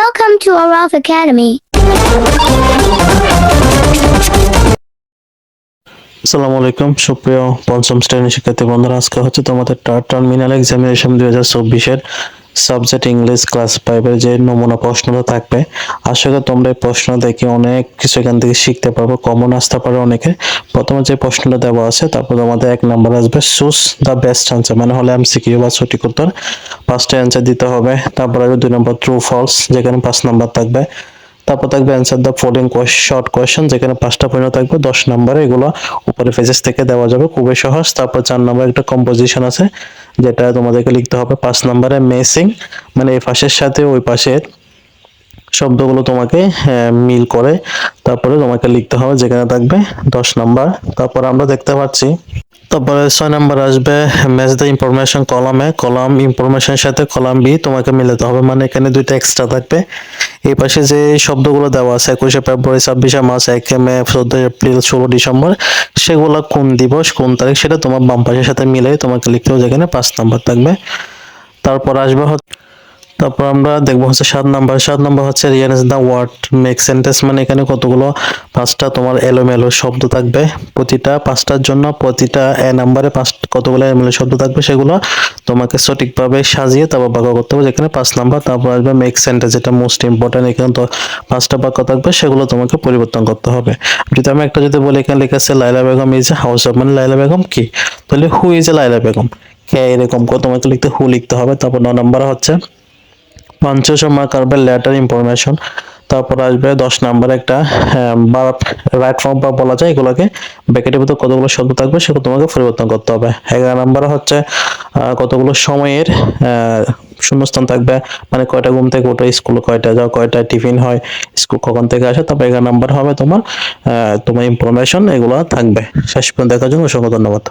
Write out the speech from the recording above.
Welcome to Araf Academy. আসসালামু আলাইকুম, সুপ্রিয় পঞ্চম শ্রেণির শিক্ষার্থী বন্ধুরা, আজকে হচ্ছে তোমাদের টার্মিনাল এক্সামিনেশন দুই হাজার চব্বিশের সাবজেক্ট ইংলিশ ক্লাস ফাইভের যে নমুনা প্রশ্নটা থাকবে আশা করি তোমরা এই প্রশ্ন দেখে অনেক কিছু এখান থেকে শিখতে পারব কমন আসতে পারে অনেকে। প্রথমে যে প্রশ্নটা দেওয়া আছে, তারপর তোমাদের এক নাম্বার আসবে সুস দ্য বেস্ট আনসার মানে হলে এমসিকিউ বা সঠিক উত্তর। পাঁচটা অ্যান্সার দিতে হবে, তারপর আসবে দুই নম্বর ট্রু ফলস যেখানে পাঁচ নাম্বার থাকবে। তারপর থাকবে answer the following short question যেখানে পাঁচটা পয়েন্ট থাকবে দশ নম্বরে এগুলো উপরে পেজেস থেকে দেওয়া যাবে খুবই সহজ। তারপর চার নম্বরে একটা কম্পোজিশন আছে যেটা তোমাদেরকে লিখতে হবে পাঁচ নম্বরে মেসিং মানে এই পাশের সাথে ওই পাশের শব্দগুলো তোমাকে আহ, মিল করে তারপরে তোমাকে লিখতে হবে যেখানে থাকবে দশ নাম্বার তারপর আমরা দেখতে পাচ্ছি তারপরে ছয় নাম্বার আসবে ম্যাচ দ্য ইনফরমেশন কলামে কলাম ইনফরমেশনের সাথে কলাম বি তোমাকে মিলাতে হবে মানে এখানে দুইটা এক্সট্রা থাকবে। এই পাশে যে শব্দগুলো দেওয়া আছে, একুশে ফেব্রুয়ারি, ছাব্বিশে মার্চ, এক মে চোদ্দ এপ্রিল, ষোলো ডিসেম্বর, সেগুলো কোন দিবস, কোন তারিখ, সেটা তোমার বাম পাশের সাথে মিলে তোমাকে লিখতে হবে যেখানে পাঁচ নম্বর থাকবে। তারপর আসবে হচ্ছে তারপর আমরা দেখব হচ্ছে সাত নাম্বার। সাত নাম্বার হচ্ছে rearrange the word make sentence মানে এখানে কতগুলো? পাঁচটা তোমার এলোমেলো শব্দ থাকবে। প্রতিটা পাঁচটার জন্য প্রতিটা এ নাম্বারে পাঁচ কতগুলো এলোমেলো শব্দ থাকবে সেগুলো তোমাকে সঠিকভাবে সাজিয়ে তারপর বাক্য করতে হবে যেখানে পাঁচ নাম্বার, তারপর আসবে মেক সেন্টেন্স যেটা মোস্ট ইম্পর্টেন্ট এখানে তো পাঁচটা বাক্য থাকবে, সেগুলো তোমাকে পরিবর্তন করতে হবে। যদি আমি একটা যদি বলি, এখানে লেখা আছে Laila Begum is a house of মানে লাইলা বেগম কি? তাহলে হু ইজ এ লাইলা বেগম? কে? এরকম করে তোমাকে লিখতে হু লিখতে হবে। তারপর ন নাম্বার হচ্ছে পঞ্চম মার্ক আসবে লেটার ইনফরমেশন তারপর আসবে দশ নাম্বার একটা রাইট ফর্ম বা বলা যায় এগুলোকে ব্যাকেটের ভিতর কতগুলো শব্দ থাকবে সেগুলো তোমাকে পরিবর্তন করতে হবে। এগারো নাম্বার হচ্ছে কতগুলো সময়ের শূন্যস্থান থাকবে। মানে কয়টা ঘুম থেকে ওঠো, স্কুল কয়টা যাও, কয়টা টিফিন হয়, স্কুল কখন থেকে আসে, তারপর এগারো নাম্বার হবে তোমার তোমার ইনফরমেশন এগুলো থাকবে। শেষ পর্যন্ত দেখার জন্য অসংখ্য ধন্যবাদ।